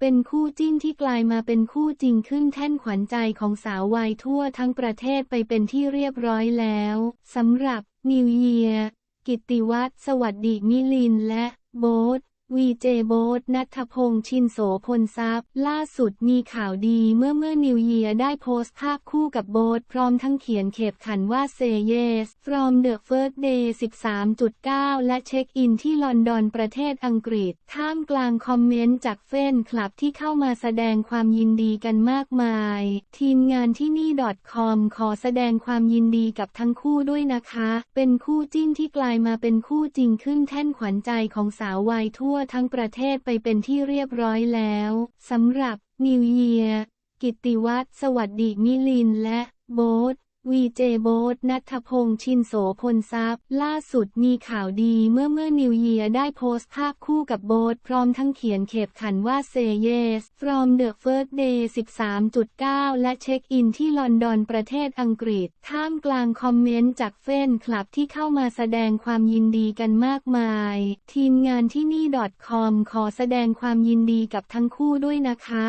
เป็นคู่จิ้นที่กลายมาเป็นคู่จริงขึ้นแท่นขวัญใจของสาววัยทั่วทั้งประเทศไปเป็นที่เรียบร้อยแล้วสำหรับนิวเยียกิตติวัฒน์สวัสดีมิลินและโบ๊ท วีเจโบ๊ทนัทพงษ์ชินโสพลทรัพย์ ล่าสุดมีข่าวดีเมื่อเมื่อนิวเยียได้โพสต์ภาพคู่กับโบ๊ทพร้อมทั้งเขียนเข็บขันว่า Say Yes from the first day 13.9 และเช็คอินที่ลอนดอนประเทศอังกฤษ ท่ามกลางคอมเมนต์จากเฟนคลับที่เข้ามาแสดงความยินดีกันมากมาย ทีมงานที่นี่ .com ขอแสดงความยินดีกับทั้งคู่ด้วยนะคะ เป็นคู่จิ้นที่กลายมาเป็นคู่จริงขึ้นแท่นขวัญใจของสาววัยทั่วทั้งประเทศไปเป็นที่เรียบร้อยแล้วสำหรับนิวเยียกิตติวัตรสวัสดีมิลินและโบ๊ท วีเจโบ๊ทนัทพงษ์ชินโสพลทรัพย์ ล่าสุดมีข่าวดีเมื่อเมื่อนิวเยียได้โพสต์ภาพคู่กับโบ๊ทพร้อมทั้งเขียนเข็บขันว่า Say Yes from the first day 13.9 และเช็คอินที่ลอนดอนประเทศอังกฤษ ท่ามกลางคอมเมนต์จากเฟนคลับที่เข้ามาแสดงความยินดีกันมากมาย ทีมงานที่นี่ .com ขอแสดงความยินดีกับทั้งคู่ด้วยนะคะ